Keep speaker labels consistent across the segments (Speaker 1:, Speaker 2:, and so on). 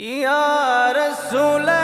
Speaker 1: ইয়া রসুলা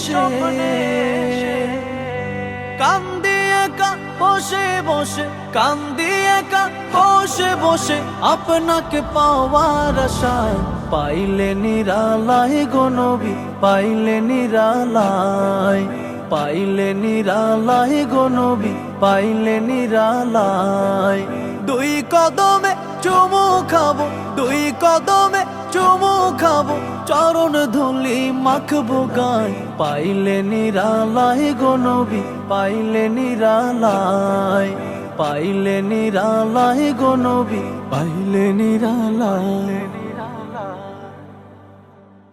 Speaker 1: এসে কান্দি একা বসে বসে, কান্দি একা বসে বসে, আপনাকে পাওয়ার আশায়। পাইলে নিরালাই গো নবী, পাইলে নিরালাই পাইলে নিরালাই গো নবী, পাইলে নিরালাই দুই কদমে চুমু খাব, দুই কদমে চুমু খাব চরণ ধুলি মাখবো গায় পাইলে নিরালাই গনবি নবী, পাইলে নিরালাই পাইলে নিরালাই গনবি পাইলে নিরালাই